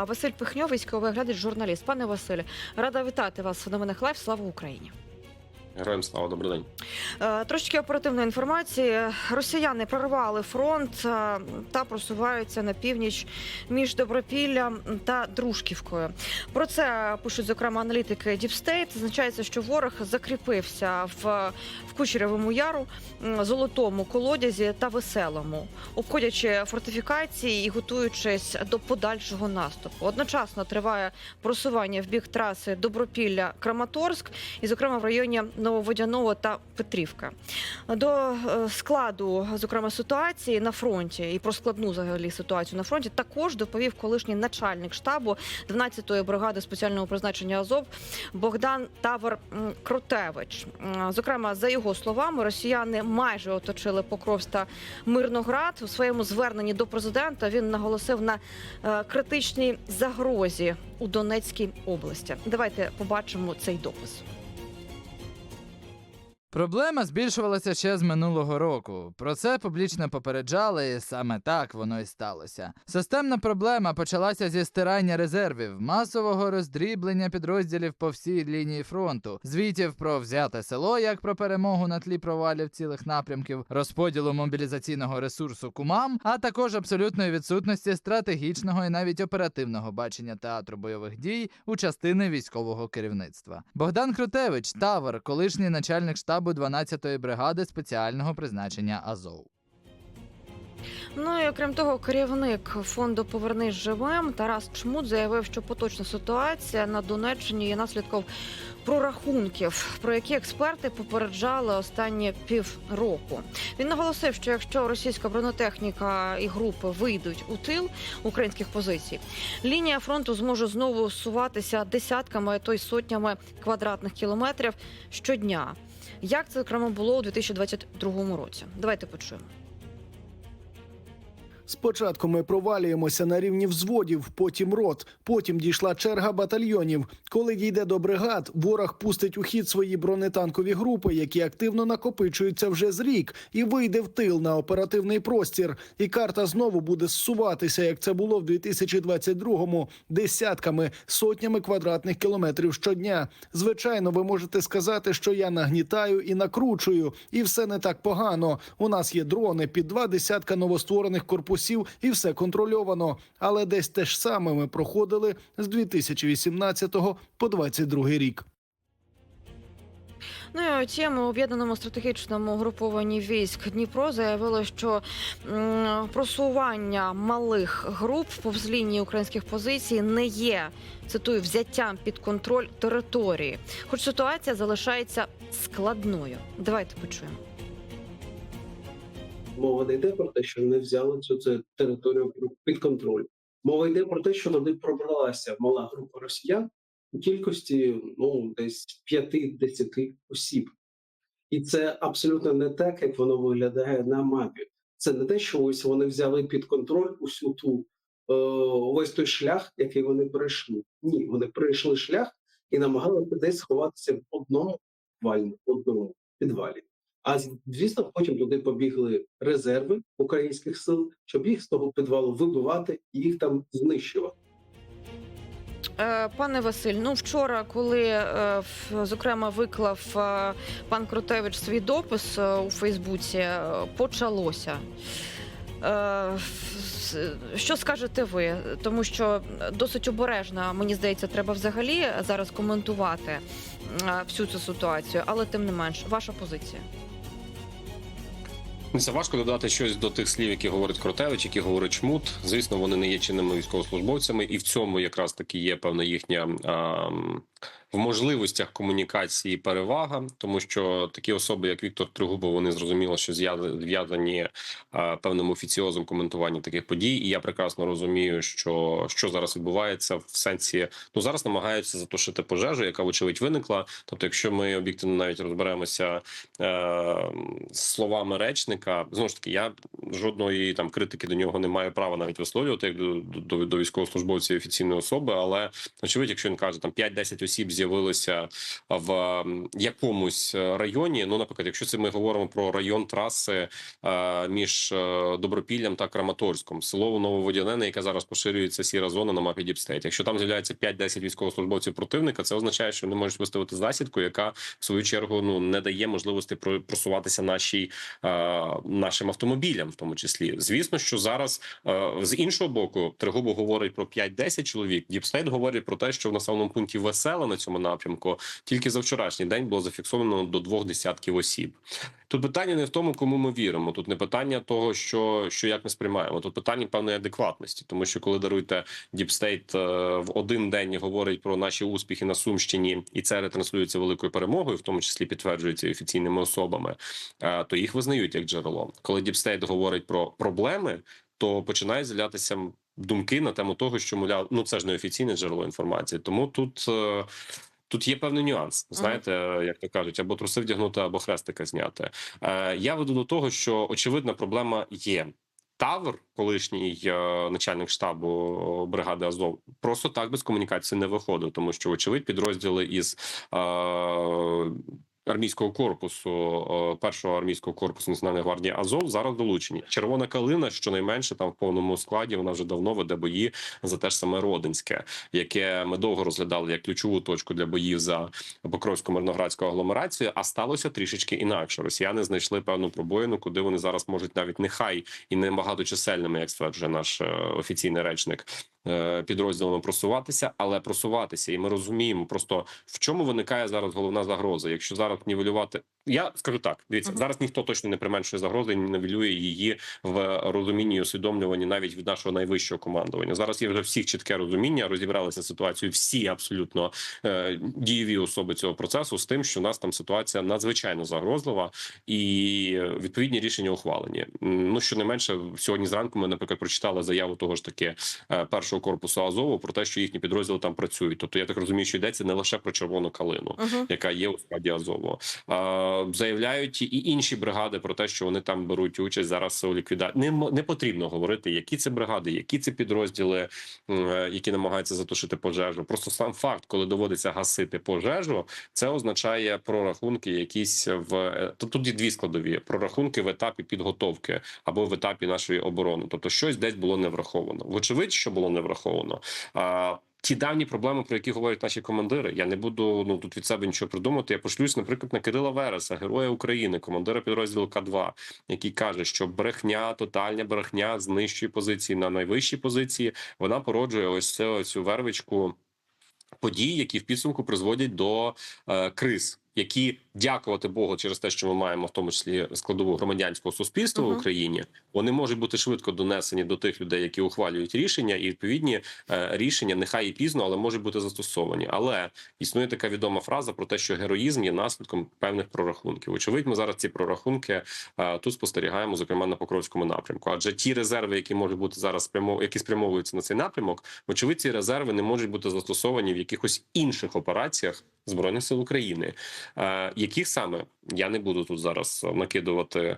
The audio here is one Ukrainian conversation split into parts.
Василь Пихньо, військовий оглядач, журналіст. Пане Василь, рада вітати вас в новинах лайф. Слава Україні. Героям слава, добрий день. Е, Трошки оперативної інформації. Росіяни прорвали фронт е, та просуваються на північ між Добропіллям та Дружківкою. Про це пишуть зокрема аналітики State. Зазначається, що ворог закріпився в, в Кучерявому яру, золотому колодязі та веселому, обходячи фортифікації і готуючись до подальшого наступу. Одночасно триває просування в бік траси Добропілля Краматорськ, і, зокрема, в районі Нововодяного та Петрівка. До е, складу, зокрема, ситуації на фронті і про складну взагалі ситуацію на фронті також доповів колишній начальник штабу 12-ї бригади спеціального призначення Азов Богдан Тавр м, Кротевич. Зокрема, за його словами, росіяни майже оточили Покровськ та Мирноград. У своєму зверненні до президента він наголосив на е, критичній загрозі у Донецькій області. Давайте побачимо цей допис. Проблема збільшувалася ще з минулого року. Про це публічно попереджали, і саме так воно і сталося. Системна проблема почалася зі стирання резервів, масового роздріблення підрозділів по всій лінії фронту, звітів про взяте село як про перемогу на тлі провалів цілих напрямків, розподілу мобілізаційного ресурсу кумам, а також абсолютної відсутності стратегічного і навіть оперативного бачення театру бойових дій у частини військового керівництва. Богдан Крутевич, Тавр, колишній начальник штабу 12-ї бригади спеціального призначення Азов. Ну і окрім того, керівник фонду Повернись живим Тарас Чмут заявив, що поточна ситуація на Донеччині є наслідком прорахунків, про які експерти попереджали останні півроку. Він наголосив, що якщо російська бронетехніка і групи вийдуть у тил українських позицій, лінія фронту зможе знову суватися десятками, то й сотнями квадратних кілометрів щодня. Як це зокрема було у 2022 році? Давайте почуємо. Спочатку ми провалюємося на рівні взводів, потім рот, потім дійшла черга батальйонів. Коли дійде до бригад, ворог пустить у хід свої бронетанкові групи, які активно накопичуються вже з рік, і вийде в тил на оперативний простір. І карта знову буде зсуватися, як це було в 2022-му, десятками, сотнями квадратних кілометрів щодня. Звичайно, ви можете сказати, що я нагнітаю і накручую, і все не так погано. У нас є дрони під два десятка новостворених корпусів, і все контрольовано. Але десь те ж саме ми проходили з 2018 по 2022 рік. Ну і втім, у об'єднаному стратегічному групованні військ Дніпро заявило, що просування малих груп повз лінії українських позицій не є цитую взяттям під контроль території, хоч ситуація залишається складною. Давайте почуємо. Мова не йде про те, що не взяли цю, цю територію під контроль. Мова йде про те, що туди пробралася мала група росіян у кількості ну десь 5-10 осіб, і це абсолютно не так, як воно виглядає на мапі. Це не те, що ось вони взяли під контроль усю ту е, весь той шлях, який вони перейшли. Ні, вони перейшли шлях і намагалися десь сховатися в одному підвалі, в одному підвалі. А звісно, потім туди побігли резерви українських сил, щоб їх з того підвалу вибивати і їх там знищувати. Е, Пане Василь, ну вчора, коли е, зокрема виклав е, пан Крутевич свій допис у Фейсбуці, почалося. Що скажете ви? Тому що досить обережно, мені здається, треба взагалі зараз коментувати всю цю ситуацію, але тим не менш, ваша позиція. Ну, Це важко додати щось до тих слів, які говорить Кротевич, які говорить Чмут. Звісно, вони не є чинними військовослужбовцями, і в цьому якраз таки є певна їхня а, в можливостях комунікації перевага, тому що такі особи, як Віктор Тригубов, вони зрозуміло, що зв'яз- зв'язані певним офіціозом коментування таких подій. І я прекрасно розумію, що що зараз відбувається в сенсі, ну зараз намагаються затушити пожежу, яка вочевидь виникла. Тобто, якщо ми об'єктивно навіть розберемося е, словами речника, знову ж таки, я жодної там критики до нього не маю права навіть висловлювати як до, до, до військовослужбовців і офіційної особи, але очевидь, якщо він каже там 5-10 осіб. осіб з'явилося в якомусь е, районі. Ну, наприклад, якщо це ми говоримо про район траси е, між е, Добропіллям та Краматорськом, село Нововодяне, яке зараз поширюється сіра зона на мапі Діпстейт. Якщо там з'являється 5-10 військовослужбовців противника, це означає, що вони можуть виставити засідку, яка в свою чергу ну не дає можливості про- просуватися нашій нашим автомобілям, в тому числі. Звісно, що зараз з іншого боку, Тригубов говорить про 5-10 чоловік. Діпстейт говорить про те, що в населеному пункті весела на цьому напрямку тільки за вчорашній день було зафіксовано до двох десятків осіб. Тут питання не в тому, кому ми віримо. Тут не питання того, що, що як ми сприймаємо. Тут питання певної адекватності, тому що коли даруйте Діпстейт в один день говорить про наші успіхи на Сумщині, і це ретранслюється великою перемогою, в тому числі підтверджується офіційними особами, е, то їх визнають як джерело. Коли Діпстейт говорить про проблеми, то починають з'являтися думки на тему того, що мовляв, ну це ж не офіційне джерело інформації. Тому тут. е, Тут є певний нюанс, знаєте, як то кажуть, або труси вдягнути, або хрестика зняти. Е, я веду до того, що очевидна проблема є. Тавр, колишній е, начальник штабу бригади Азов, просто так без комунікації не виходив, тому що очевидь підрозділи із е, армійського корпусу, е, першого армійського корпусу Національної гвардії Азов зараз долучені. Червона калина, щонайменше там в повному складі, вона вже давно веде бої за те ж саме Родинське, яке ми довго розглядали як ключову точку для боїв за Покровську мирноградську агломерацію. А сталося трішечки інакше. Росіяни знайшли певну пробоїну, куди вони зараз можуть навіть нехай і не багаточисельними, як стверджує наш е, офіційний речник. Е, Підрозділами просуватися, але просуватися, і ми розуміємо просто в чому виникає зараз головна загроза. Якщо зараз нівелювати, я скажу так: дивіться, Мгм. зараз ніхто точно не применшує загрози і не нівелює її в розумінні і усвідомлюванні навіть від нашого найвищого командування. Зараз є вже всіх чітке розуміння, розібралися з ситуацією всі абсолютно е, дієві особи цього процесу з тим, що у нас там ситуація надзвичайно загрозлива і відповідні рішення ухвалені. Ну що не менше, сьогодні зранку ми, наприклад, прочитали заяву того ж таки е, першого корпусу Азову про те, що їхні підрозділи там працюють. Тобто я так розумію, що йдеться не лише про червону калину Угу. яка є у складі Азову. А, заявляють і інші бригади про те, що вони там беруть участь зараз у ліквідації. Не, не потрібно говорити, які це бригади, які це підрозділи, е, які намагаються затушити пожежу. Просто сам факт, коли доводиться гасити пожежу, це означає прорахунки, якісь в е, тут дві складові: прорахунки в етапі підготовки або в етапі нашої оборони. Тобто, щось десь було не враховано. Вочевидь, що було не враховано. Ті давні проблеми, про які говорять наші командири, я не буду ну тут від себе нічого придумати. Я пошлюсь, наприклад, на Кирила Вереса, героя України, командира підрозділу К2, який каже, що брехня, тотальна брехня з нижчої позиції на найвищі позиції. Вона породжує ось цю, цю вервичку подій, які в підсумку призводять до е, криз. Які дякувати Богу через те, що ми маємо в тому числі складову громадянського суспільства в Україні, вони можуть бути швидко донесені до тих людей, які ухвалюють рішення, і відповідні е, рішення нехай і пізно, але можуть бути застосовані. Але існує така відома фраза про те, що героїзм є наслідком певних прорахунків. Очевидь, ми зараз ці прорахунки е, тут спостерігаємо, зокрема на Покровському напрямку. Адже ті резерви, які можуть бути зараз спрямов... які спрямовуються на цей напрямок, вочевидь, ці резерви не можуть бути застосовані в якихось інших операціях збройних сил України. Е, яких саме я не буду тут зараз накидувати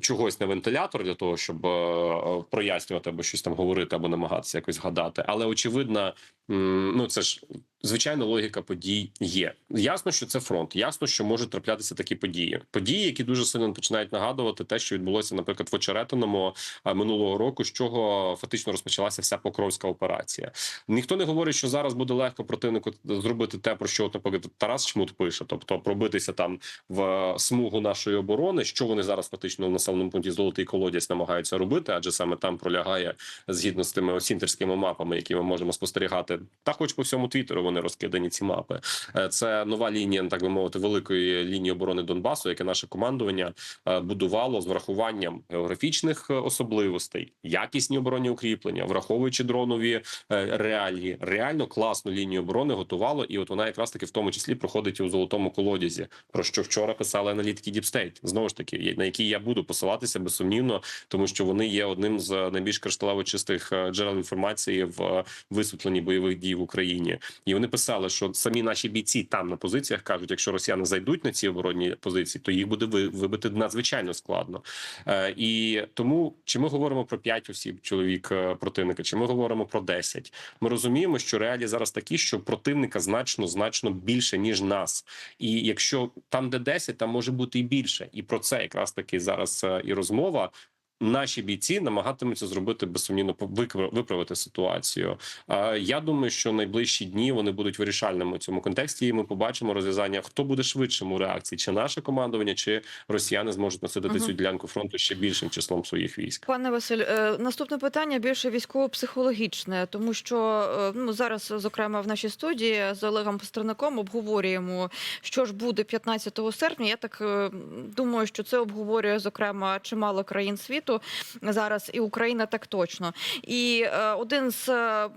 чогось на вентилятор для того, щоб е, прояснювати або щось там говорити, або намагатися якось гадати. Але очевидно, ну це ж звичайно логіка подій є. Ясно, що це фронт. Ясно, що можуть траплятися такі події. Події, які дуже сильно починають нагадувати те, що відбулося, наприклад, в Очеретиному минулого року, з чого фактично розпочалася вся покровська операція. Ніхто не говорить, що зараз буде легко противнику зробити те, про що, от, наприклад, Тарас Чмут пише, тобто пробитися там в смугу нашої оборони, що вони зараз фактично в населеному пункті золотий колодязь намагаються робити, адже саме там пролягає згідно з тими осінтерськими мапами, які ми можемо спостерігати, та хоч по всьому твіттеру вони розкидані ці мапи. Е, Це нова лінія, так би мовити, великої лінії оборони Донбасу, яке наше командування е, будувало з врахуванням географічних е, особливостей, якісні оборонні укріплення, враховуючи дронові реалії, реально класну лінію оборони готувало, і от вона якраз таки в тому числі проходить у золотому колодязі, про що вчора писали аналітики State, знову ж таки, на які я буду посилатися безсумнівно, тому що вони є одним з найбільш кришталево чистих джерел інформації в висвітленні бойових дій в Україні, і вони Вони писали, що самі наші бійці там на позиціях кажуть, якщо росіяни зайдуть на ці оборонні позиції, то їх буде вибити надзвичайно складно. Е, і тому чи ми говоримо про 5 осіб чоловік е, противника, чи ми говоримо про 10, Ми розуміємо, що реалії зараз такі, що противника значно значно більше ніж нас. І якщо там, де 10, там може бути і більше. І про це якраз таки зараз е, і розмова. Наші бійці намагатимуться зробити безсумнівно виправити ситуацію. Я думаю, що найближчі дні вони будуть вирішальними у цьому контексті, і ми побачимо розв'язання, хто буде швидшим у реакції, чи наше командування, чи росіяни зможуть насидити Мгм. цю ділянку фронту ще більшим числом своїх військ. Пане Василь, е, наступне питання більше військово-психологічне, тому що е, ну зараз, зокрема, в нашій студії з Олегом Пастернаком обговорюємо, що ж буде 15 серпня. Я так е, думаю, що це обговорює зокрема чимало країн світу зараз, і Україна так точно. І е, один з е,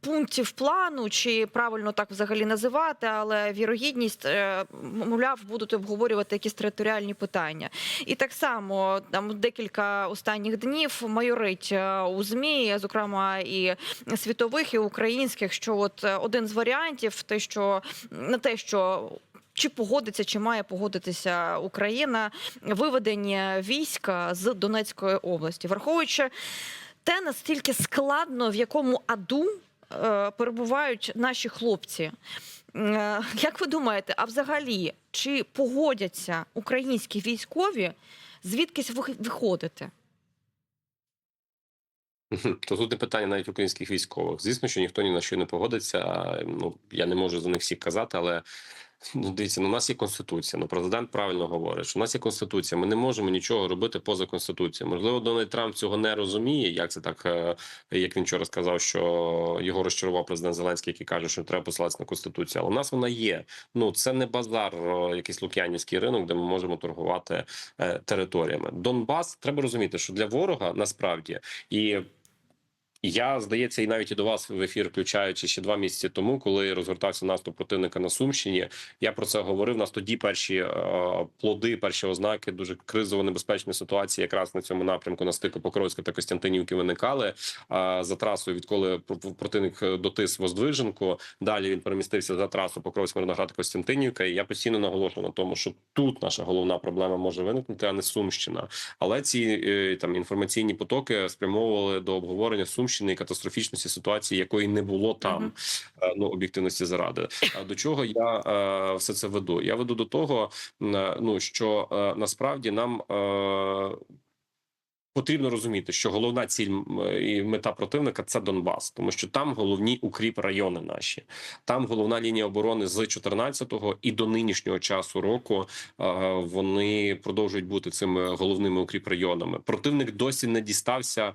Пунктів плану, чи правильно так взагалі називати, але вірогідність, е, мовляв, будуть обговорювати якісь територіальні питання. І так само там декілька останніх днів майорить у змі, зокрема і світових, і українських, що от один з варіантів, те, що на те, що. Чи погодиться, чи має погодитися Україна виведення війська з Донецької області, враховуючи те, настільки складно, в якому аду е, перебувають наші хлопці. Е, Як ви думаєте, а взагалі чи погодяться українські військові звідкись виходити? То тут не питання навіть українських військових. Звісно, що ніхто ні на що не погодиться. Ну я не можу за них всіх казати, але ну дивіться, ну у нас є конституція. Ну президент правильно говорить, що у нас є конституція. Ми не можемо нічого робити поза конституцією. Можливо, Дональд Трамп цього не розуміє. Як це так, е, як він вчора сказав, що його розчарував президент Зеленський, який каже, що треба посилатися на конституцію. Але у нас вона є. Ну це не базар, якийсь лук'янівський ринок, де ми можемо торгувати е, територіями. Донбас треба розуміти, що для ворога насправді і. Я здається, і навіть і до вас в ефір, включаючи ще два місяці тому, коли розгортався наступ противника на Сумщині. Я про це говорив. У нас тоді перші е, плоди, перші ознаки дуже кризово небезпечної ситуації, якраз на цьому напрямку на стику Покровська та Костянтинівки виникали. А за трасою, відколи пр- противник дотис Воздвиженку, далі він перемістився за трасу Покровська Мирноград Костянтинівка. І я постійно наголошую на тому, що тут наша головна проблема може виникнути, а не Сумщина. Але ці е, там інформаційні потоки спрямовували до обговорення Сумщини і катастрофічності ситуації, якої не було там. Е, Ну об'єктивності заради. А до чого я е, все це веду? Я веду до того, е, ну що е, насправді нам. Потрібно розуміти, що головна ціль і мета противника це Донбас, тому що там головні укріп райони наші. Там головна лінія оборони з 14-го і до нинішнього часу року вони продовжують бути цими головними укріп районами. Противник досі не дістався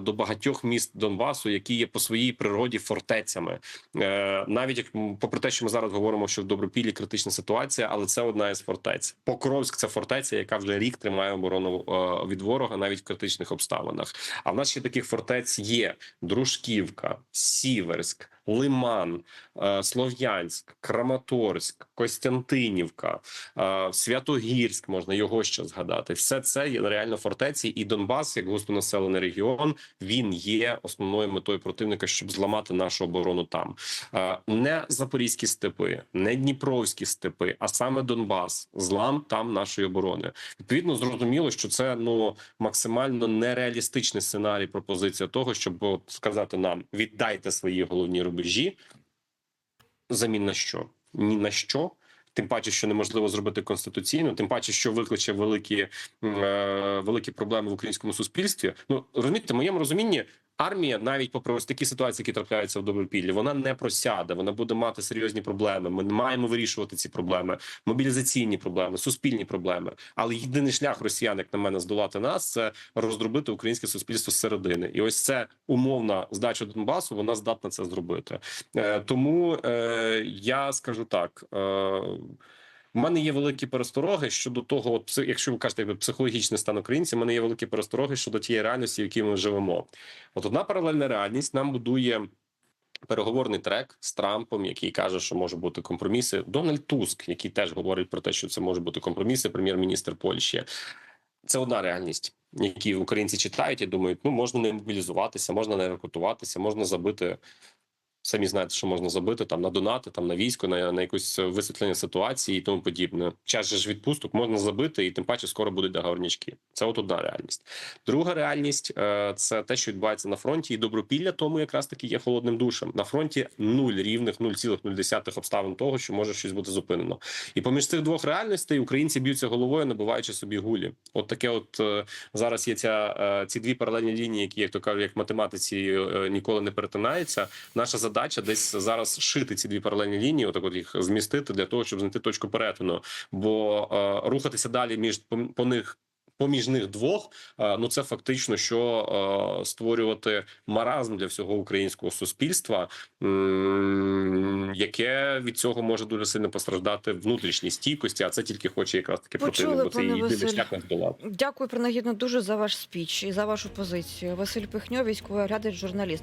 до багатьох міст Донбасу, які є по своїй природі фортецями. Е, Навіть як попри те, що ми зараз говоримо, що в Добропіллі критична ситуація, але це одна із фортець. Покровськ це фортеця, яка вже рік тримає оборону е, від ворога, навіть в критичних обставинах. А в нас ще таких фортець є: Дружківка, Сіверськ, Лиман, е, Слов'янськ, Краматорськ, Костянтинівка, е, Святогірськ. Можна його ще згадати. Все це є реально фортеці, і Донбас, як густонаселений регіон, він є основною метою противника, щоб зламати нашу оборону там. Е, Не запорізькі степи, не дніпровські степи, а саме Донбас, злам там нашої оборони. Відповідно, зрозуміло, що це ну максимально нереалістичний сценарій. Пропозиція того, щоб от, сказати нам віддайте свої головні рубежі. Замін на що? Ні на що. Тим паче, що неможливо зробити конституційно, тим паче, що викличе великі, е, великі проблеми в українському суспільстві. Ну розумієте, в моєму розумінні армія, навіть попри ось такі ситуації, які трапляються в Добропіллі, вона не просяде, вона буде мати серйозні проблеми. Ми маємо вирішувати ці проблеми, мобілізаційні проблеми, суспільні проблеми. Але єдиний шлях росіян, як на мене, здолати нас це роздробити українське суспільство зсередини. І ось це умовна здача Донбасу. Вона здатна це зробити. Е, тому е, я скажу так. Е, у мене є великі перестороги щодо того, от, якщо ви кажете, психологічний стан українців, у мене є великі перестороги щодо тієї реальності, в якій ми живемо. От одна паралельна реальність нам будує. Переговорний трек з Трампом, який каже, що може бути компроміси. Дональд Туск, який теж говорить про те, що це може бути компроміси, прем'єр-міністр Польщі. Це одна реальність, які українці читають і думають, ну можна не мобілізуватися, можна не рекрутуватися, можна забити Самі знаєте, що можна забити там на донати, там на військо, на, на якусь висвітлення ситуації і тому подібне. Час же ж відпусток можна забити, і тим паче скоро будуть договорнячки. Це от одна реальність. Друга реальність е, це те, що відбувається на фронті, і добропілля тому якраз таки є холодним душем. На фронті нуль рівних 0,0 обставин того, що може щось бути зупинено. І поміж цих двох реальностей українці б'ються головою, набуваючи собі гулі. От таке, от е, зараз є ця е, ці дві паралельні лінії, які як то кажуть, як математиці е, ніколи не перетинаються. Наша задача десь зараз шити ці дві паралельні лінії, отак от їх змістити для того, щоб знайти точку перетину. Бо е, рухатися далі між по, по них. Поміж них двох, е, ну це фактично, що е, створювати маразм для всього українського суспільства, яке від цього може дуже сильно постраждати внутрішній стійкості, а це тільки хоче якраз таки Почули, противник, бо це єдиний шлях не здолати. Дякую принагідно дуже за ваш спіч і за вашу позицію. Василь Пихньо, військовий оглядач, журналіст.